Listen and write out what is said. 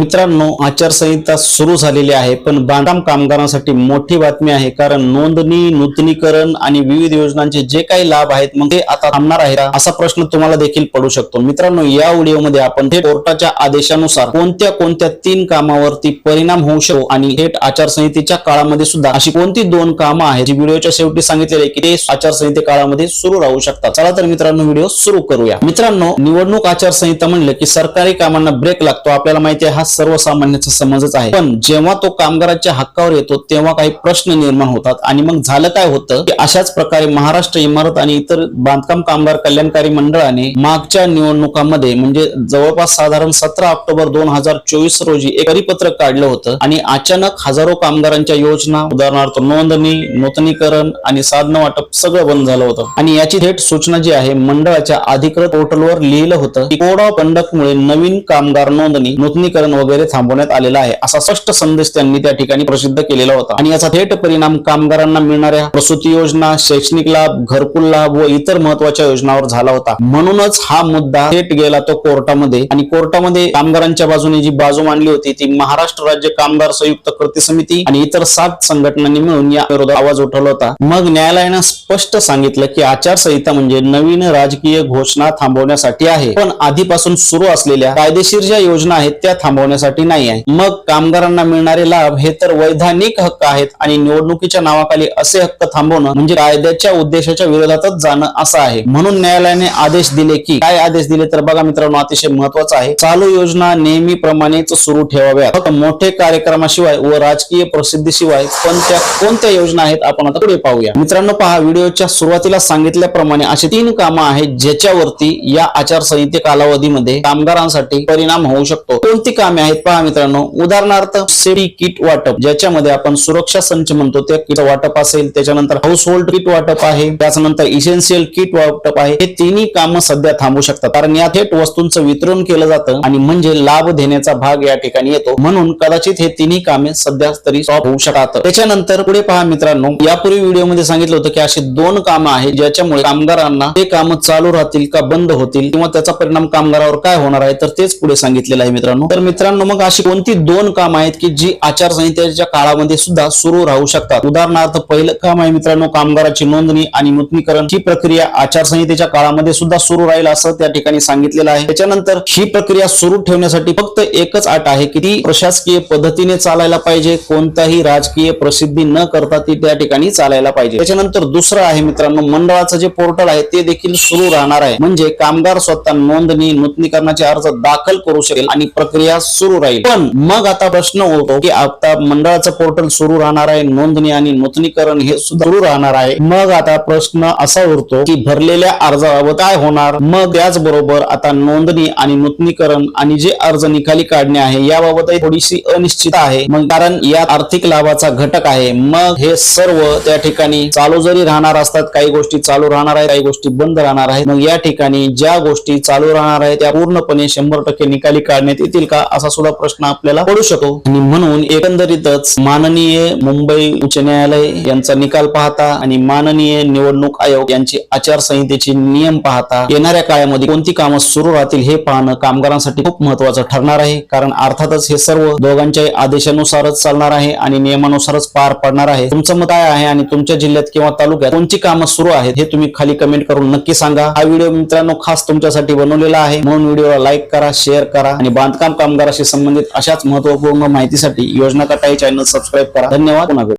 मित्रांनो आचारसंहिता सुरू झालेली आहे पण बांधकाम कामगारांसाठी मोठी बातमी आहे कारण नोंदणी नूतनीकरण आणि विविध योजनांचे जे काही लाभ आहेत मग ते आता थांबणार आहे असा प्रश्न तुम्हाला देखील पडू शकतो. मित्रांनो या व्हिडिओमध्ये आपण थेट कोर्टाच्या आदेशानुसार कोणत्या कोणत्या तीन कामावरती परिणाम होऊ शकतो आणि थेट आचारसंहितेच्या काळामध्ये सुद्धा अशी कोणती दोन कामं आहेत जी व्हिडिओच्या शेवटी सांगितलेले की ते आचारसंहिते काळामध्ये सुरू राहू शकतात. चला तर मित्रांनो व्हिडिओ सुरू करूया. मित्रांनो निवडणूक आचारसंहिता म्हणलं की सरकारी कामांना ब्रेक लागतो. आपल्याला माहिती आहे हा सर्वसामान्याचा समजच आहे. पण जेव्हा तो कामगाराच्या हक्कावर येतो तेव्हा काही प्रश्न निर्माण होतात. आणि मग झालं काय होतं? की अशाच प्रकारे महाराष्ट्र इमारत आणि इतर बांधकाम कामगार कल्याणकारी मंडळाने मागच्या निवडणुकांमध्ये म्हणजे जवळपास साधारण सतरा ऑक्टोबर दोन हजार चोवीस रोजी एक परिपत्रक काढलं होतं. आणि अचानक हजारो कामगारांच्या योजना उदाहरणार्थ नोंदणी नूतनीकरण आणि साधनं वाटप सगळं बंद झालं होतं. आणि याची थेट सूचना जी आहे मंडळाच्या अधिकृत पोर्टलवर लिहिलं होतं की कोड ऑफ कंडक्टमुळे नवीन कामगार नोंदणी नूतनीकरण वगैरे थांबवण्यात आलेला आहे. असा स्पष्ट संदेश त्यांनी त्या ठिकाणी प्रसिद्ध केलेला होता. आणि याचा थेट परिणाम कामगारांना मिळणाऱ्या प्रसूती योजना शैक्षणिक लाभ घरकुल लाभ व इतर महत्त्वाच्या योजनावर झाला होता. म्हणूनच हा मुद्दा थेट गेला तो कोर्टामध्ये. आणि कोर्टामध्ये कामगारांच्या बाजूने जी बाजू मांडली होती ती महाराष्ट्र राज्य कामगार संयुक्त कृती समिती आणि इतर सात संघटनांनी मिळून या विरोधात आवाज उठवला होता. मग न्यायालयानं स्पष्ट सांगितलं की आचारसंहिता म्हणजे नवीन राजकीय घोषणा थांबवण्यासाठी आहे. पण आधीपासून सुरू असलेल्या कायदेशीर ज्या योजना आहेत त्या थांबवण्यासाठी नाही आहे. मग कामगारांना मिळणारे लाभ हे तर वैधानिक हक्क आहेत आणि निवडणुकीच्या नावाखाली असे हक्क थांबवणं म्हणजे कायद्याच्या उद्देशाच्या विरोधातच जाणं असं आहे. म्हणून न्यायालयाने आदेश दिले की काय आदेश दिले तर बघा मित्रांनो अतिशय महत्वाचं आहे. चालू योजना नेहमीप्रमाणेच सुरू ठेवाव्या. फक्त मोठे कार्यक्रमाशिवाय व राजकीय प्रसिद्धीशिवाय कोणत्या कोणत्या योजना आहेत आपण आता पुढे पाहूया. मित्रांनो पहा व्हिडिओच्या सुरुवातीला सांगितल्याप्रमाणे अशी तीन कामं आहेत ज्याच्यावरती या आचारसंहिते कालावधीमध्ये कामगारांसाठी परिणाम होऊ शकतो. कोणती कामे आहेत पहा मित्रांनो. उदाहरणार्थ सेडी किट वाटप ज्याच्यामध्ये आपण सुरक्षा संच म्हणतो त्या किट वाटप असेल त्याच्यानंतर हाऊस होल्ड किट वाटप आहे त्याच्यानंतर इसेन्शियल किट वाटप आहे. हे तिन्ही कामं सध्या थांबू शकतात. कारण या थेट वस्तूंचं वितरण केलं जातं आणि म्हणजे लाभ देण्याचा भाग या ठिकाणी येतो. म्हणून कदाचित हे तिन्ही कामे सध्या तरी स्टॉप होऊ शकतात. त्याच्यानंतर पुढे पहा मित्रांनो. यापूर्वी व्हिडिओमध्ये सांगितलं होतं की अशी दोन कामं आहेत ज्याच्यामुळे कामगारांना ते कामं चालू राहतील का बंद होतील किंवा त्याचा परिणाम कामगारावर काय होणार आहे तर तेच पुढे सांगितलेलं आहे मित्रांनो. तर मित्रांनो मग अशी कोणती दोन कामं आहेत की जी आचारसंहितेच्या काळामध्ये सुद्धा सुरू राहू शकतात? उदाहरणार्थ पहिलं काम आहे मित्रांनो कामगाराची नोंदणी आणि नूतनीकरण. ही प्रक्रिया आचारसंहितेच्या काळामध्ये सुद्धा सुरू राहील असं त्या ठिकाणी सांगितलेलं आहे. त्याच्यानंतर ही प्रक्रिया सुरू ठेवण्यासाठी फक्त एकच अट आहे की ती प्रशासकीय पद्धतीने चालायला पाहिजे. कोणताही राजकीय प्रसिद्धी न करता ती त्या ठिकाणी चालायला पाहिजे. त्याच्यानंतर दुसरं आहे मित्रांनो मंडळाचं जे पोर्टल आहे ते देखील सुरू राहणार आहे. म्हणजे कामगार स्वतः नोंदणी नूतनीकरणाचे अर्ज दाखल करू शकेल आणि प्रक्रिया सुरू राहील. पण मग आता प्रश्न होतो की आता मंडळाचं पोर्टल सुरू राहणार आहे नोंदणी आणि नूतनीकरण हे सुद्धा सुरू राहणार आहे. मग आता प्रश्न असा उरतो की भरलेल्या अर्जाबाबत काय होणार? मग त्याचबरोबर आता नोंदणी आणि नूतनीकरण आणि जे अर्ज निकाली काढणे आहे याबाबत थोडीशी अनिश्चित आहे. मग कारण यात आर्थिक लाभाचा घटक आहे. मग हे सर्व त्या ठिकाणी चालू जरी राहणार असतात काही गोष्टी चालू राहणार आहेत काही गोष्टी बंद राहणार आहेत. मग या ठिकाणी ज्या गोष्टी चालू राहणार आहेत त्या पूर्णपणे शंभर टक्के निकाली काढण्यात येतील का असा सुद्धा प्रश्न आपल्याला पडू शकतो. आणि म्हणून एकंदरीतच माननीय मुंबई उच्च न्यायालय यांचा निकाल पाहता आणि माननीय निवडणूक आयोग यांची आचारसंहितेचे नियम पाहता येणाऱ्या काळामध्ये कोणती कामं सुरू राहतील हे पाहणं कामगारांसाठी खूप महत्वाचं ठरणार आहे. कारण अर्थातच हे सर्व दोघांच्या आदेशानुसारच चालणार आहे आणि नियमानुसारच पार पडणार आहे. तुमचं मत काय आहे आणि तुमच्या जिल्ह्यात किंवा तालुक्यात कोणती कामं सुरू आहेत हे तुम्ही खाली कमेंट करून नक्की सांगा. हा व्हिडिओ मित्रांनो खास तुमच्यासाठी बनवलेला आहे. म्हणून व्हिडिओला लाईक करा शेअर करा आणि बांधकाम कामगार कामगाराशी संबंधित अशाच महत्त्वपूर्ण माहितीसाठी योजना कटाई चॅनल सबस्क्राईब करा. धन्यवाद.